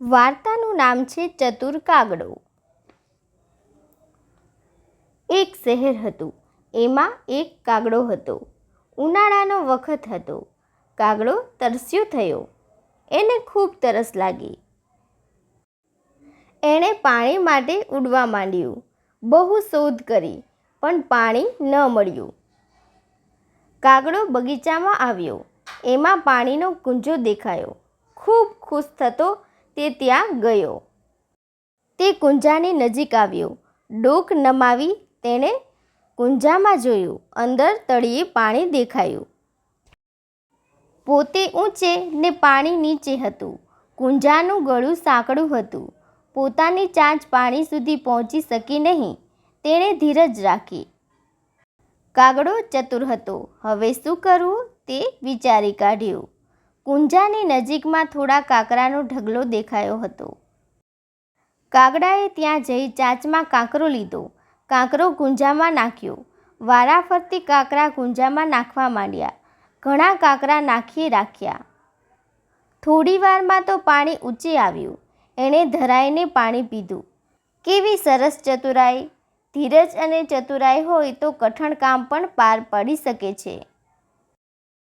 વાર્તાનું નામ છે ચતુર કાગડો. એક શહેર હતું. એમાં એક કાગડો હતો. ઉનાળાનો વખત હતો. કાગડો તરસ્યો થયો. એને ખૂબ તરસ લાગી. એણે પાણી માટે ઉડવા માંડ્યું. બહુ શોધ કરી, પણ પાણી ન મળ્યું. કાગડો બગીચામાં આવ્યો. એમાં પાણીનો કુંજો દેખાયો. ખૂબ ખુશ થતો તે ત્યાં ગયો. તે કુંજાની નજીક આવ્યો. ડોક નમાવી તેણે કુંજામાં જોયું. અંદર તળિયે પાણી દેખાયું. પોતે ઊંચે ને પાણી નીચે હતું. કુંજાનું ગળું સાંકડું હતું. પોતાની ચાંચ પાણી સુધી પહોંચી શકી નહીં. તેણે ધીરજ રાખી. કાગડો ચતુર હતો. હવે શું કરવું તે વિચારી કાઢ્યું. કુંજાની નજીકમાં થોડા કાંકરાનો ઢગલો દેખાયો હતો. કાગડાએ ત્યાં જઈ ચાંચમાં કાંકરો લીધો. કાંકરો કુંજામાં નાખ્યો. વારાફરતી કાંકરા કુંજામાં નાખવા માંડ્યા. ઘણા કાંકરા નાખી રાખ્યા. થોડી વારમાં તો પાણી ઊંચે આવ્યું. એણે ધરાઈને પાણી પીધું. કેવી સરસ ચતુરાઈ. ધીરજ અને ચતુરાઈ હોય તો કઠણ કામ પણ પાર પડી શકે છે.